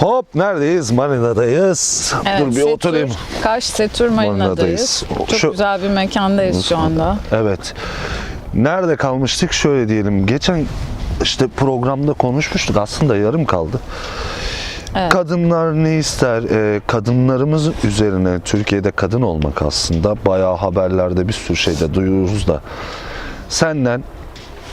Hop neredeyiz? Marina'dayız. Evet, Dur bir oturayım. Kaş Setur Marina'dayız. Marina'dayız. Çok Şu- güzel bir mekandayız şu anda. Evet. Nerede kalmıştık? Şöyle diyelim. Geçen işte programda konuşmuştuk. Aslında yarım kaldı. Evet. Kadınlar ne ister? Ee, kadınlarımız üzerine Türkiye'de kadın olmak aslında bayağı haberlerde bir sürü şeyde duyuyoruz da senden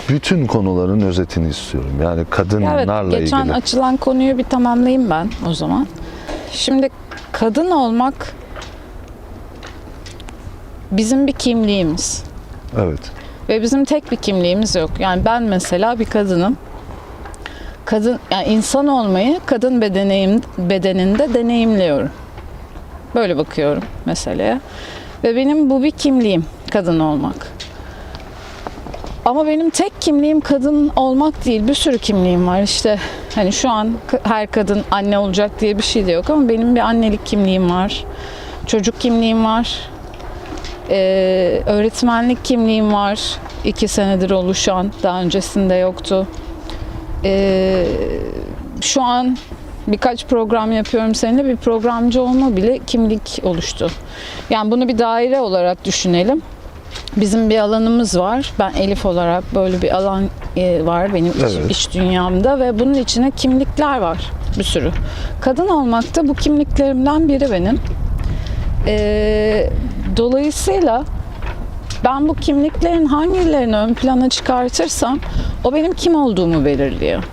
bütün konuların özetini istiyorum. Yani Evet, kadınlarla geçen ilgili. açılan konuyu bir tamamlayayım ben o zaman. Şimdi kadın olmak bizim bir kimliğimiz. Evet. Ve bizim tek bir kimliğimiz yok. Yani ben mesela bir kadınım. Kadın yani insan olmayı kadın bedeneyim, bedeninde deneyimliyorum. Böyle bakıyorum meseleye. Ve benim bu bir kimliğim kadın olmak. Ama benim tek kimliğim kadın olmak değil. Bir sürü kimliğim var. İşte hani şu an her kadın anne olacak diye bir şey de yok ama benim bir annelik kimliğim var. Çocuk kimliğim var. Ee, öğretmenlik kimliğim var. iki senedir oluşan. Daha öncesinde yoktu. Ee, şu an birkaç program yapıyorum seninle. Bir programcı olma bile kimlik oluştu. Yani bunu bir daire olarak düşünelim. Bizim bir alanımız var. Ben Elif olarak böyle bir alan e, var benim Evet. iç dünyamda ve bunun içine kimlikler var bir sürü. Kadın olmak da bu kimliklerimden biri benim. Ee, dolayısıyla ben bu kimliklerin hangilerini ön plana çıkartırsam o benim kim olduğumu belirliyor.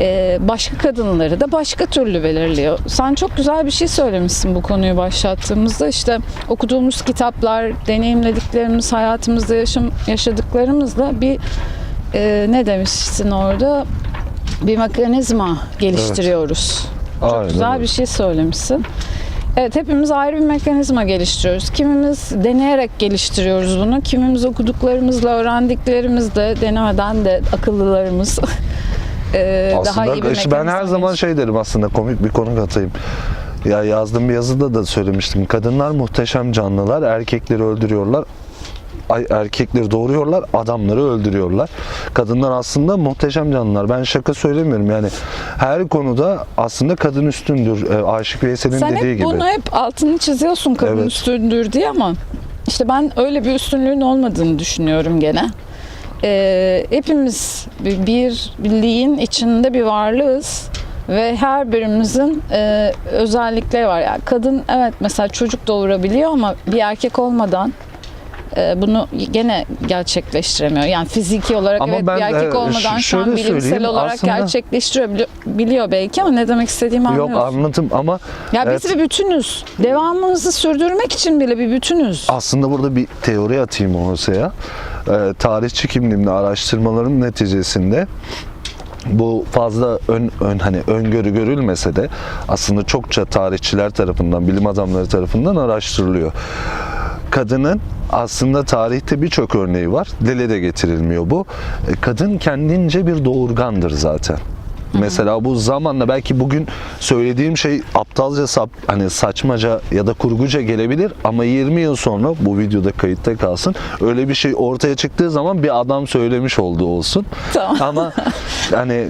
Ee, başka kadınları da başka türlü belirliyor. Sen çok güzel bir şey söylemişsin bu konuyu başlattığımızda. İşte okuduğumuz kitaplar, deneyimlediklerimiz, hayatımızda yaşam, yaşadıklarımızla bir e, ne demiştin orada? Bir mekanizma geliştiriyoruz. Çok Aynen güzel bir şey söylemişsin. Evet hepimiz ayrı bir mekanizma geliştiriyoruz. Kimimiz deneyerek geliştiriyoruz bunu. Kimimiz okuduklarımızla, öğrendiklerimizle, denemeden de akıllılarımız e, daha iyi bir Aslında işte ben her zaman şey derim aslında komik bir konu katayım. Ya yazdığım bir yazıda da söylemiştim. Kadınlar muhteşem canlılar, erkekleri öldürüyorlar. Ay, erkekleri doğuruyorlar, adamları öldürüyorlar. Kadınlar aslında muhteşem canlılar. Ben şaka söylemiyorum yani. Her konuda aslında kadın üstündür. Ee, Aşık Veysel'in Sen dediği hep gibi. bunu hep altını çiziyorsun kadın Evet. üstündür diye ama işte ben öyle bir üstünlüğün olmadığını düşünüyorum gene. Ee, hepimiz bir birliğin içinde bir varlığız ve her birimizin e, özellikleri var. Yani kadın evet mesela çocuk doğurabiliyor ama bir erkek olmadan e, bunu gene gerçekleştiremiyor. Yani fiziki olarak Ama evet ben, bir erkek e, olmadan şu an bilimsel olarak aslında- gerçekleştirebiliyor belki ama ne demek istediğimi anlıyorsun. Yok anladım ama Ya Evet. biz bir bütünüz. Devamımızı sürdürmek için bile bir bütünüz. aslında burada bir teori atayım ortaya. Ee, tarihçi kimliğimle araştırmalarım neticesinde bu fazla ön, ön hani öngörü görülmese de aslında çokça tarihçiler tarafından, bilim adamları tarafından araştırılıyor. Kadının aslında tarihte birçok örneği var. Dile de getirilmiyor bu. E, Kadın kendince bir doğurgandır zaten. Mesela bu zamanla belki bugün söylediğim şey aptalca sap, hani saçmaca ya da kurguca gelebilir ama 20 yıl sonra bu videoda kayıtta kalsın. Öyle bir şey ortaya çıktığı zaman bir adam söylemiş olduğu olsun. Tamam. Ama hani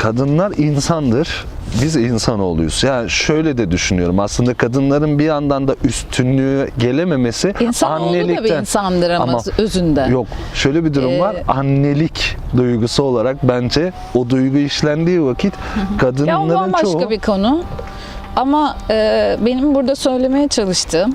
kadınlar insandır. Biz insanoğluyuz. Yani şöyle de düşünüyorum. Aslında kadınların bir yandan da üstünlüğü gelememesi İnsanoğlu da bir annelikten. insandır ama, Ama özünde. Yok şöyle bir durum Ee, var. Annelik duygusu olarak bence o duygu işlendiği vakit Ya o kadınların bambaşka çoğu bir konu. Ama e, benim burada söylemeye çalıştığım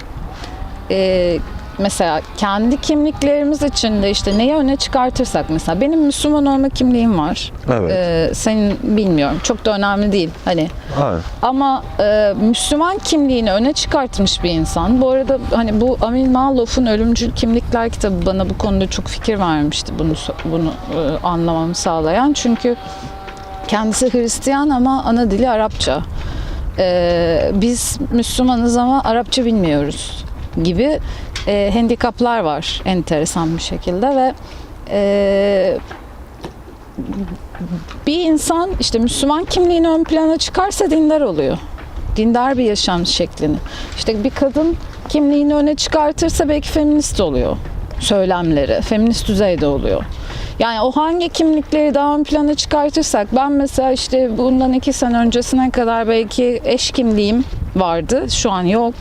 e, mesela kendi kimliklerimiz içinde işte neyi öne çıkartırsak mesela benim Müslüman olma kimliğim var. Evet. E, senin bilmiyorum. Çok da önemli değil. Hani Aynen. Ama e, Müslüman kimliğini öne çıkartmış bir insan. Bu arada hani bu Amin Malof'un Ölümcül Kimlikler kitabı bana bu konuda çok fikir vermişti bunu bunu e, anlamamı sağlayan. Çünkü kendisi Hristiyan ama ana dili Arapça. E, biz Müslümanız ama Arapça bilmiyoruz gibi e, handikaplar var enteresan bir şekilde ve e, bir insan işte Müslüman kimliğini ön plana çıkarsa dindar oluyor. Dindar bir yaşam şeklini. İşte bir kadın kimliğini öne çıkartırsa belki feminist oluyor. Söylemleri, feminist düzeyde oluyor. Yani o hangi kimlikleri daha ön plana çıkartırsak ben mesela işte bundan iki sene öncesine kadar belki eş kimliğim vardı. Şu an yok.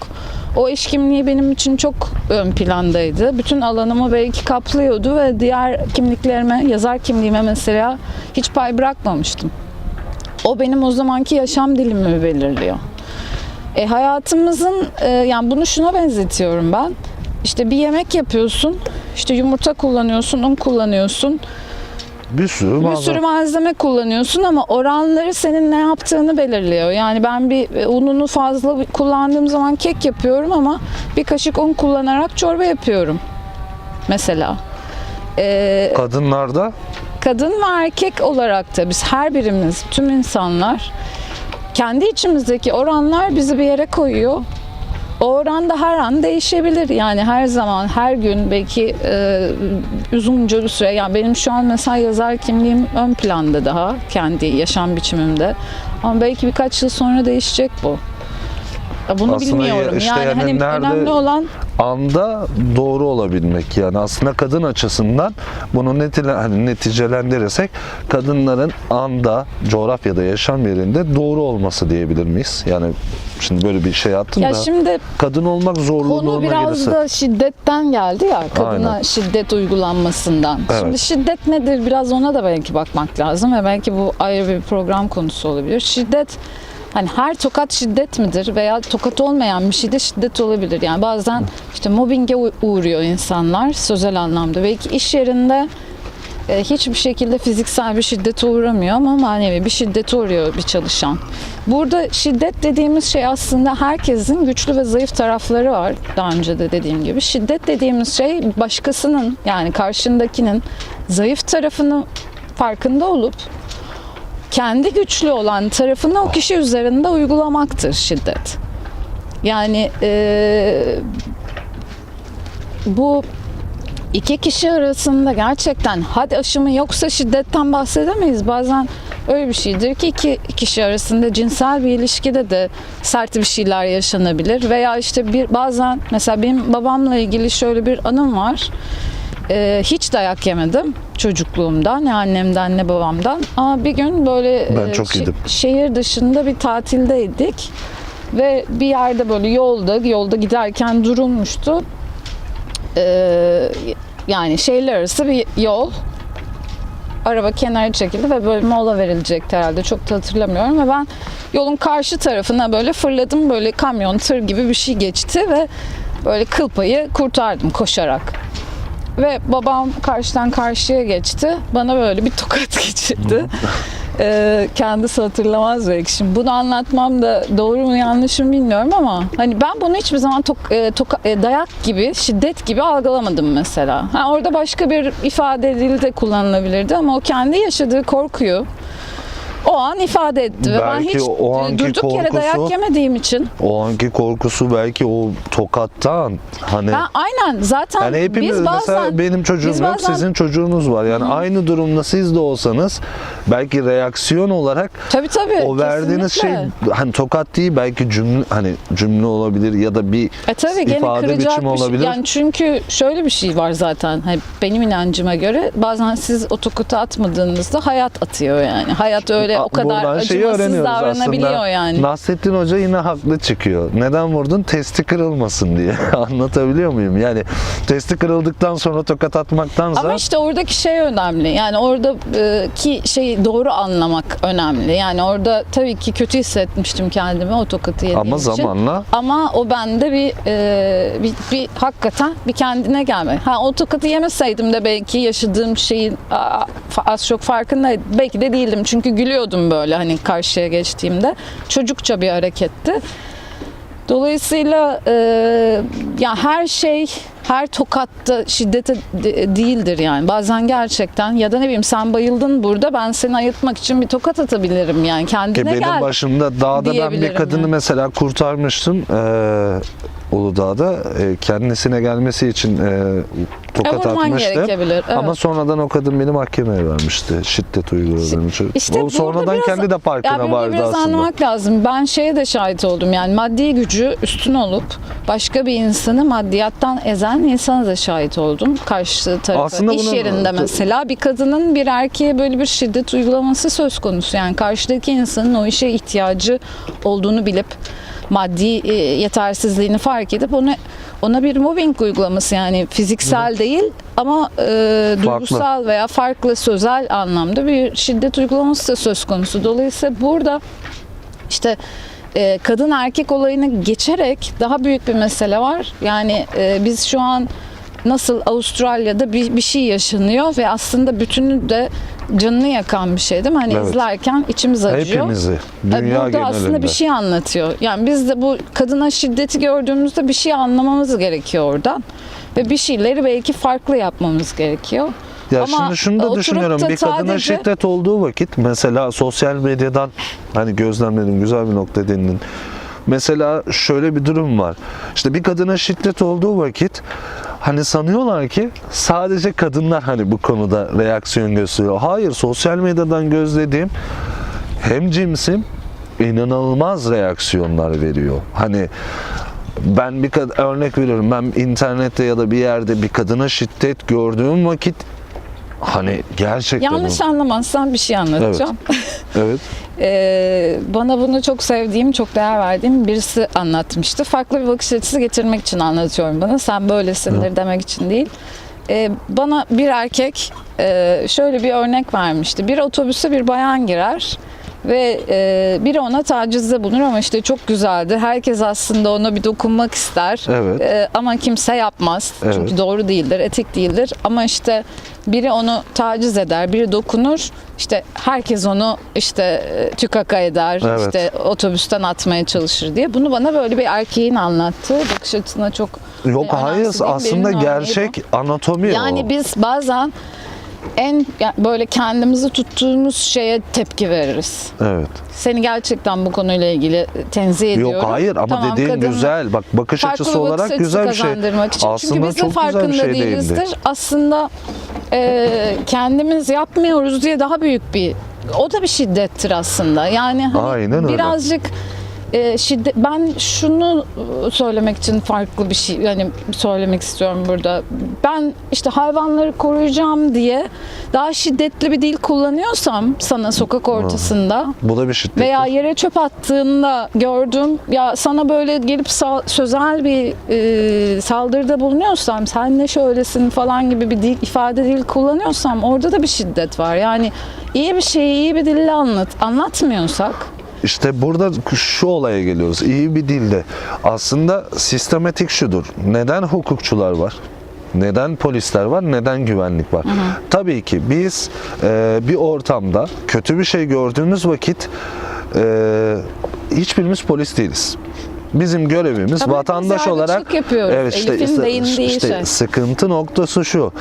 O eş kimliği benim için çok ön plandaydı. Bütün alanımı belki kaplıyordu ve diğer kimliklerime, yazar kimliğime mesela hiç pay bırakmamıştım. O benim o zamanki yaşam dilimi belirliyor. E, hayatımızın e, yani bunu şuna benzetiyorum ben. İşte bir yemek yapıyorsun. işte yumurta kullanıyorsun, un kullanıyorsun. Bir sürü Bir malzeme. sürü malzeme kullanıyorsun ama oranları senin ne yaptığını belirliyor. Yani ben bir e, ununu fazla kullandığım zaman kek yapıyorum ama bir kaşık un kullanarak çorba yapıyorum. Mesela. E, Kadınlarda kadın ve erkek olarak da biz her birimiz, tüm insanlar kendi içimizdeki oranlar bizi bir yere koyuyor. O oran da her an değişebilir. Yani her zaman, her gün belki e, uzunca bir süre. Yani benim şu an mesela yazar kimliğim ön planda daha kendi yaşam biçimimde. Ama belki birkaç yıl sonra değişecek bu. Ya Bunu Aslında bilmiyorum. işte yani, yani hani nerede- önemli olan anda doğru olabilmek yani aslında kadın açısından bunu netile, hani neticelendirirsek kadınların anda coğrafyada yaşam yerinde doğru olması diyebilir miyiz? Yani şimdi böyle bir şey attım ya da şimdi kadın olmak zorluğuna Konu biraz gelirse. da şiddetten geldi ya kadına Aynen. şiddet uygulanmasından. Evet. Şimdi şiddet nedir biraz ona da belki bakmak lazım ve belki bu ayrı bir program konusu olabilir. Şiddet hani her tokat şiddet midir veya tokat olmayan bir şey de şiddet olabilir. Yani bazen işte mobbinge uğruyor insanlar sözel anlamda. Belki iş yerinde e, hiçbir şekilde fiziksel bir şiddete uğramıyor ama manevi bir şiddete uğruyor bir çalışan. Burada şiddet dediğimiz şey aslında herkesin güçlü ve zayıf tarafları var. Daha önce de dediğim gibi. Şiddet dediğimiz şey başkasının yani karşındakinin zayıf tarafını farkında olup kendi güçlü olan tarafını o kişi üzerinde uygulamaktır şiddet. Yani e, bu iki kişi arasında gerçekten hadi aşımı yoksa şiddetten bahsedemeyiz. Bazen öyle bir şeydir ki iki kişi arasında cinsel bir ilişkide de sert bir şeyler yaşanabilir. Veya işte bir bazen mesela benim babamla ilgili şöyle bir anım var. Ee, hiç dayak yemedim çocukluğumdan ne annemden ne babamdan. Ama bir gün böyle Ben e, çok yedim. şehir dışında bir tatildeydik. Ve bir yerde böyle yolda, yolda giderken durulmuştu. Ee, yani şehirler arası bir yol. Araba kenara çekildi ve böyle mola verilecekti herhalde. Çok da hatırlamıyorum ve ben yolun karşı tarafına böyle fırladım. Böyle kamyon, tır gibi bir şey geçti ve böyle kıl payı kurtardım koşarak. Ve babam karşıdan karşıya geçti. Bana böyle bir tokat geçirdi. Ee, kendisi hatırlamaz belki şimdi. Bunu anlatmam da doğru mu yanlış mı bilmiyorum ama hani ben bunu hiçbir zaman tok- e, toka- e, dayak gibi, şiddet gibi algılamadım mesela. Ha, orada başka bir ifade dili de kullanılabilirdi ama o kendi yaşadığı korkuyu o an ifade etti. Ve ben Belki hiç o anki durduk yere korkusu- dayak yemediğim için O anki korkusu belki o tokattan hani ben aynen zaten yani hepimiz biz mesela bazen benim çocuğum yok bazen- sizin çocuğunuz var. Yani aynı durumda siz de olsanız belki reaksiyon olarak tabii tabii o verdiğiniz kesinlikle. şey hani tokat değil belki cümle hani cümle olabilir ya da bir E tabii ifade biçimi şey. olabilir. Yani çünkü şöyle bir şey var zaten. Hani benim inancıma göre bazen siz o tokutu atmadığınızda hayat atıyor yani. Hayat öyle o kadar acımasız davranabiliyor aslında. yani. Nasrettin Hoca yine haklı çıkıyor. Neden vurdun? Testi kırılmasın diye. Anlatabiliyor muyum? Yani testi kırıldıktan sonra tokat atmaktansa Ama işte oradaki şey önemli. Yani oradaki şeyi doğru anlamak önemli. Yani orada tabii ki kötü hissetmiştim kendimi o tokatı yediğim ama için. zamanla Ama o bende bir, e, bir, bir hakikaten bir kendine gelme. Ha o tokatı yemeseydim de belki yaşadığım şeyin az çok farkındaydım. Belki de değildim çünkü gülüyordum böyle hani karşıya geçtiğimde. Çocukça bir hareketti. Dolayısıyla e, ya her şey her tokatta şiddete de- değildir yani. Bazen gerçekten ya da ne bileyim sen bayıldın burada ben seni ayıltmak için bir tokat atabilirim yani. ki Kendine benim gel. başımda dağda ben bir kadını yani. mesela kurtarmıştım. Ee, Uludağ'da e, kendisine gelmesi için e, tokat E, atmıştı. evet. Ama sonradan o kadın beni mahkemeye vermişti. Şiddet uyguladığım için. İşte o sonradan biraz- kendi de farkına vardı biraz aslında. anlamak lazım. Ben şeye de şahit oldum yani maddi gücü üstün olup başka bir insanı maddiyattan ezen insana da şahit oldum. Karşı tarafı. Aslında İş bunun- yerinde mesela bir kadının bir erkeğe böyle bir şiddet uygulaması söz konusu. Yani karşıdaki insanın o işe ihtiyacı olduğunu bilip maddi e, yetersizliğini fark edip ona ona bir mobbing uygulaması yani fiziksel değil ama e, duygusal veya farklı sözel anlamda bir şiddet uygulaması da söz konusu. Dolayısıyla burada işte e, kadın erkek olayını geçerek daha büyük bir mesele var. Yani e, biz şu an nasıl Avustralya'da bir, bir şey yaşanıyor ve aslında bütünü de canını yakan bir şey değil mi? Hani Evet. izlerken içimiz acıyor. Hepimizi, E, dünya Burada genelinde. aslında bir şey anlatıyor. Yani biz de bu kadına şiddeti gördüğümüzde bir şey anlamamız gerekiyor oradan. Ve bir şeyleri belki farklı yapmamız gerekiyor. Ya Ama şimdi şunu da düşünüyorum. da Bir kadına sadece- şiddet olduğu vakit mesela sosyal medyadan hani gözlemledim güzel bir nokta denilin. Mesela şöyle bir durum var. İşte bir kadına şiddet olduğu vakit hani sanıyorlar ki sadece kadınlar hani bu konuda reaksiyon gösteriyor. Hayır sosyal medyadan gözlediğim hem cimsim inanılmaz reaksiyonlar veriyor. Hani ben bir örnek veriyorum. Ben internette ya da bir yerde bir kadına şiddet gördüğüm vakit hani gerçekten Yanlış anlamazsan bir şey anlatacağım. evet. Ee, bana bunu çok sevdiğim, çok değer verdiğim birisi anlatmıştı. Farklı bir bakış açısı getirmek için anlatıyorum bana. Sen böylesindir demek için değil. Ee, bana bir erkek e, şöyle bir örnek vermişti. Bir otobüse bir bayan girer ve e, biri ona tacizde bulunur ama işte çok güzeldir. Herkes aslında ona bir dokunmak ister. Evet. Ee, ama kimse yapmaz. Evet. Çünkü doğru değildir, etik değildir. Ama işte biri onu taciz eder, biri dokunur. İşte herkes onu işte e, tükaka eder, Evet. işte otobüsten atmaya çalışır diye. Bunu bana böyle bir erkeğin anlattığı bakış açısına çok Yok hayır aslında örneği bu. gerçek anatomi Yani o. biz bazen en böyle kendimizi tuttuğumuz şeye tepki veririz. Evet. Seni gerçekten bu konuyla ilgili tenzih ediyorum. Yok hayır ama Tamam, dediğin güzel. Bak bakış farklı açısı bakış olarak açısı güzel bir şey. için. Aslında Çünkü biz de farkında şey değildi. değilizdir. Aslında e, kendimiz yapmıyoruz diye daha büyük bir o da bir şiddettir aslında. Yani hani Aynen öyle. E, şiddet ben şunu söylemek için farklı bir şey yani söylemek istiyorum burada. Ben işte hayvanları koruyacağım diye daha şiddetli bir dil kullanıyorsam sana sokak ortasında Bu da bir şiddet. veya yere çöp attığında gördüm ya sana böyle gelip sa- sözel bir e, saldırıda bulunuyorsam sen ne şöylesin falan gibi bir dil, ifade dil kullanıyorsam orada da bir şiddet var. Yani iyi bir şeyi iyi bir dille anlat anlatmıyorsak İşte burada şu olaya geliyoruz. İyi bir dilde. Aslında sistematik şudur. Neden hukukçular var? Neden polisler var? Neden güvenlik var? Tabii ki biz e, bir ortamda kötü bir şey gördüğümüz vakit e, hiçbirimiz polis değiliz. Bizim görevimiz Tabii vatandaş olarak yapıyoruz. Elif'in değindiği işte şey. sıkıntı noktası şu.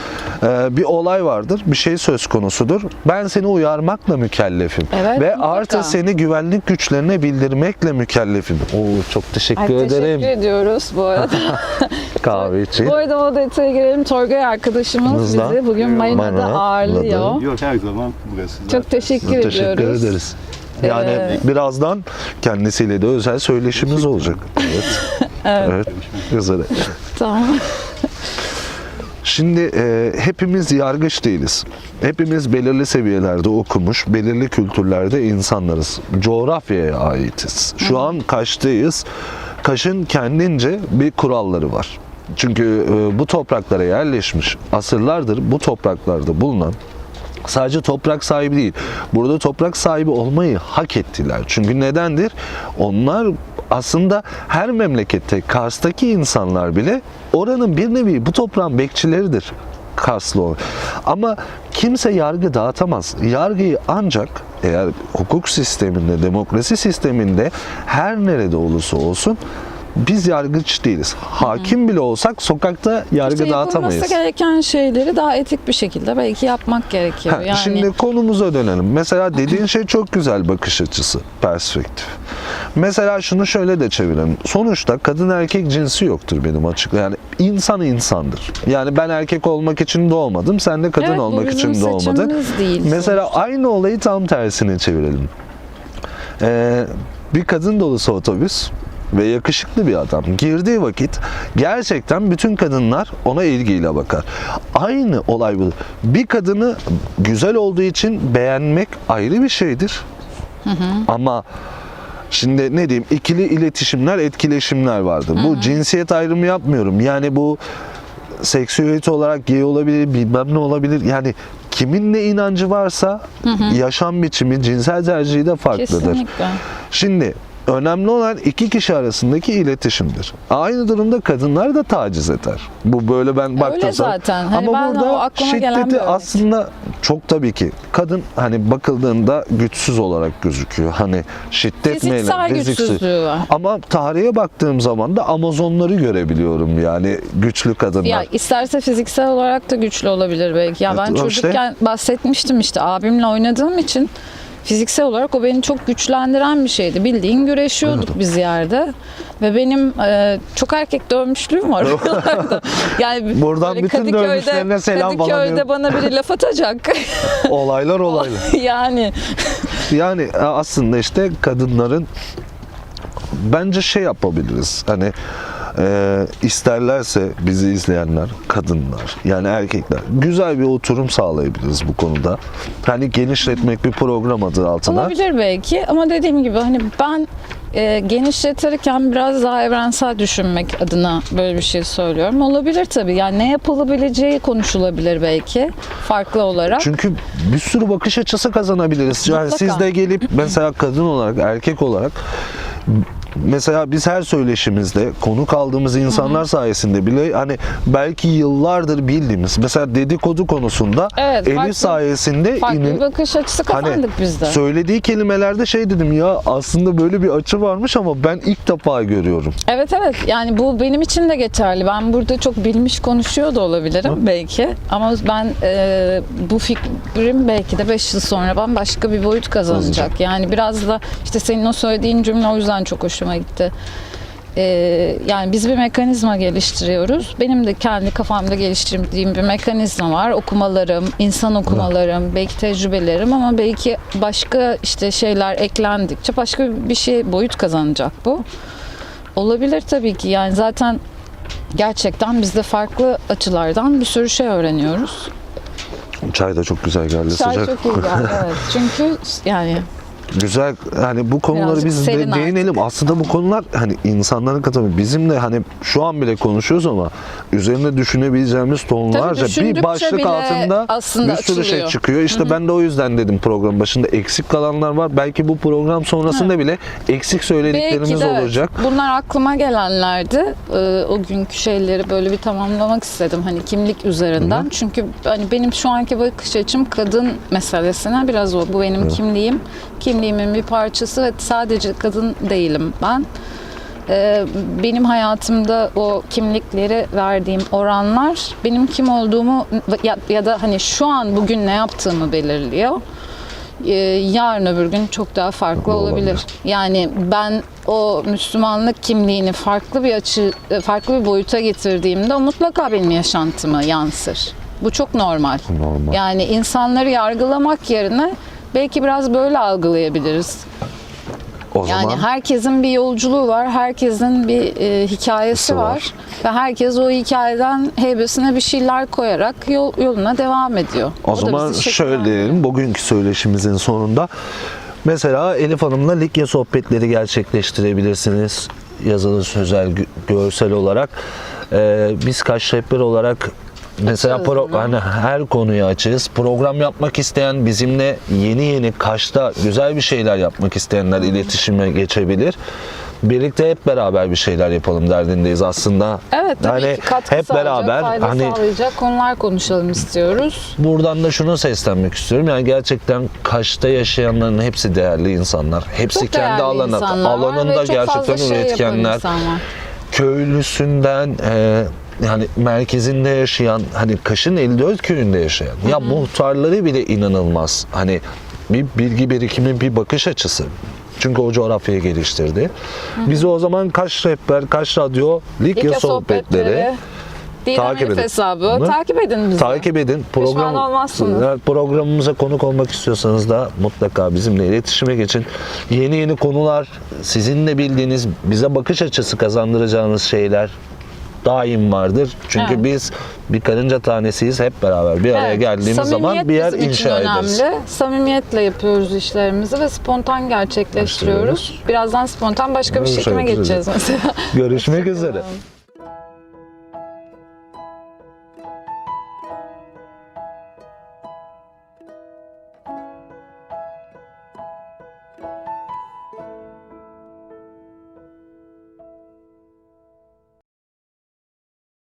Ee, bir olay vardır, bir şey söz konusudur. Ben seni uyarmakla mükellefim. Evet, Ve mutlaka. artı seni güvenlik güçlerine bildirmekle mükellefim. Oo çok teşekkür Ay, ederim. teşekkür ediyoruz bu arada. Kahve için. bu arada o detaya girelim. Torgay arkadaşımız bizi bugün Marina'da Marina, ağırlıyor. Yok her zaman burası. Çok teşekkür, Teşekkür ediyoruz. ederiz. Yani Ee, birazdan kendisiyle de özel söyleşimiz olacak. Evet. evet. Üzere. Tamam. Şimdi e, hepimiz yargıç değiliz. Hepimiz belirli seviyelerde okumuş, belirli kültürlerde insanlarız. Coğrafyaya aitiz. Şu an Kaş'tayız. Kaş'ın kendince bir kuralları var. Çünkü e, bu topraklara yerleşmiş, asırlardır bu topraklarda bulunan sadece toprak sahibi değil. Burada toprak sahibi olmayı hak ettiler. Çünkü nedendir? Onlar aslında her memlekette Kars'taki insanlar bile oranın bir nevi bu toprağın bekçileridir. Karslı. Ama kimse yargı dağıtamaz. Yargıyı ancak eğer hukuk sisteminde, demokrasi sisteminde her nerede olursa olsun biz yargıç değiliz. Hakim bile olsak sokakta yargı İşte dağıtamayız. yapılması gereken şeyleri daha etik bir şekilde belki yapmak gerekiyor. Ha, yani Şimdi konumuza dönelim. Mesela dediğin şey çok güzel bakış açısı, perspektif. Mesela şunu şöyle de çevirelim. Sonuçta kadın erkek cinsi yoktur benim açık. Yani insan insandır. Yani ben erkek olmak için doğmadım, sen de kadın Evet, olmak için doğmadın. değil Mesela aynı olayı tam tersine çevirelim. Ee, bir kadın dolusu otobüs ve yakışıklı bir adam girdiği vakit gerçekten bütün kadınlar ona ilgiyle bakar. Aynı olay bu. Bir kadını güzel olduğu için beğenmek ayrı bir şeydir. Ama Şimdi ne diyeyim ikili iletişimler, etkileşimler vardır. Bu cinsiyet ayrımı yapmıyorum. Yani bu seksüelite olarak gay olabilir, bilmem ne olabilir. Yani kimin ne inancı varsa yaşam biçimi, cinsel tercihi de farklıdır. kesinlikle. Şimdi önemli olan iki kişi arasındaki iletişimdir. Aynı durumda kadınlar da taciz eder. Bu böyle ben baktım. zaten. Hani Ama ben burada şiddeti aslında çok tabii ki kadın hani bakıldığında güçsüz olarak gözüküyor. Hani şiddet Fiziksel meyle, fiziksel. güçsüzlüğü var. Ama tarihe baktığım zaman da Amazonları görebiliyorum yani güçlü kadınlar. Ya isterse fiziksel olarak da güçlü olabilir belki. Ya Evet, ben işte. çocukken bahsetmiştim işte abimle oynadığım için fiziksel olarak o beni çok güçlendiren bir şeydi. Bildiğin güreşiyorduk biz yerde. Ve benim e, çok erkek dövmüşlüğüm var. Yani Buradan bütün dövmüşlerine selam falan Kadıköy'de bana biri laf atacak. Olaylar olaylar. yani Yani aslında işte kadınların bence şey yapabiliriz. Hani e, isterlerse bizi izleyenler, kadınlar yani erkekler güzel bir oturum sağlayabiliriz bu konuda. Hani genişletmek bir program adı altına. Olabilir belki ama dediğim gibi hani ben e, genişletirken biraz daha evrensel düşünmek adına böyle bir şey söylüyorum. Olabilir tabii. Yani ne yapılabileceği konuşulabilir belki farklı olarak. Çünkü bir sürü bakış açısı kazanabiliriz. Yani Mutlaka. siz de gelip mesela kadın olarak, erkek olarak mesela biz her söyleşimizde konuk aldığımız insanlar sayesinde bile hani belki yıllardır bildiğimiz mesela dedikodu konusunda Evet, Elif farklı- sayesinde farklı inin- bakış açısı hani kazandık biz de. söylediği kelimelerde şey dedim ya aslında böyle bir açı varmış ama ben ilk defa görüyorum. Evet evet yani bu benim için de geçerli. Ben burada çok bilmiş konuşuyor da olabilirim belki. Ama ben e, bu fikrim belki de 5 yıl sonra bambaşka bir boyut kazanacak. Yani biraz da işte senin o söylediğin cümle o yüzden çok hoşuma gitti. E, yani biz bir mekanizma geliştiriyoruz. Benim de kendi kafamda geliştirdiğim bir mekanizma var. Okumalarım, insan okumalarım, belki tecrübelerim ama belki başka işte şeyler eklendikçe başka bir şey boyut kazanacak bu. Olabilir tabii ki. Yani zaten gerçekten biz de farklı açılardan bir sürü şey öğreniyoruz. Çay da çok güzel geldi Çay sıcak. çok iyi geldi. Evet. Çünkü yani Güzel hani bu konuları Birazcık biz de artık. değinelim. Aslında bu konular hani insanların katılımı bizim de hani şu an bile konuşuyoruz ama üzerine düşünebileceğimiz tonlarca bir başlık altında aslında bir sürü şey açılıyor. çıkıyor. İşte ben de o yüzden dedim program başında eksik kalanlar var. Belki bu program sonrasında bile eksik söylediklerimiz belki de evet. olacak. bunlar aklıma gelenlerdi. Ee, o günkü şeyleri böyle bir tamamlamak istedim. Hani kimlik üzerinden. Çünkü hani benim şu anki bakış açım kadın meselesine biraz o. Bu benim kimliğim. Kimliğimin bir parçası ve sadece kadın değilim ben. Ee, benim hayatımda o kimlikleri verdiğim oranlar benim kim olduğumu ya, ya da hani şu an bugün ne yaptığımı belirliyor. Ee, yarın öbür gün çok daha farklı Olabilir. Yani ben o Müslümanlık kimliğini farklı bir açı, farklı bir boyuta getirdiğimde o mutlaka benim yaşantıma yansır. Bu çok normal. Normal. Yani insanları yargılamak yerine belki biraz böyle algılayabiliriz. O Yani zaman herkesin bir yolculuğu var, herkesin bir e, hikayesi var. var. ve herkes o hikayeden heybesine bir şeyler koyarak yol, yoluna devam ediyor. o, da zaman şöyle diyelim bugünkü söyleşimizin sonunda mesela Elif Hanım'la Likya sohbetleri gerçekleştirebilirsiniz. Yazılı, sözel, gö- görsel olarak. Ee, biz kaç rehber olarak mesela Açığız pro- hani her konuyu açığız. Program yapmak isteyen bizimle yeni yeni Kaş'ta güzel bir şeyler yapmak isteyenler iletişime geçebilir. Birlikte hep beraber bir şeyler yapalım derdindeyiz aslında. Evet tabii Yani ki katkı hep sağlayacak, beraber hani sağlayacak konular konuşalım istiyoruz. Buradan da şunu seslenmek istiyorum. Yani gerçekten Kaş'ta yaşayanların hepsi değerli insanlar. Hepsi Çok kendi alanı, alanında gerçekten şey üretkenler. köylüsünden e, yani merkezinde yaşayan hani Kaş'ın 54 köyünde yaşayan ya muhtarları bile inanılmaz hani bir bilgi birikimi bir bakış açısı. Çünkü o coğrafyayı geliştirdi. Bizi o zaman Kaş Rehber, Kaş Radyo, Likya, Likya sohbetleri, sohbetleri, Takip edin. hesabı. Bunu Takip edin bizi. Takip edin. Pişman olmazsınız. Programımıza konuk olmak istiyorsanız da mutlaka bizimle iletişime geçin. Yeni yeni konular, sizin de bildiğiniz, bize bakış açısı kazandıracağınız şeyler daim vardır. Çünkü Evet. biz bir karınca tanesiyiz. Hep beraber bir araya Evet, geldiğimiz zaman bir yer inşa ederiz. önemli. Samimiyetle yapıyoruz işlerimizi ve spontan gerçekleştiriyoruz. Birazdan spontan başka bir çekime üzere. geçeceğiz mesela. Görüşmek üzere.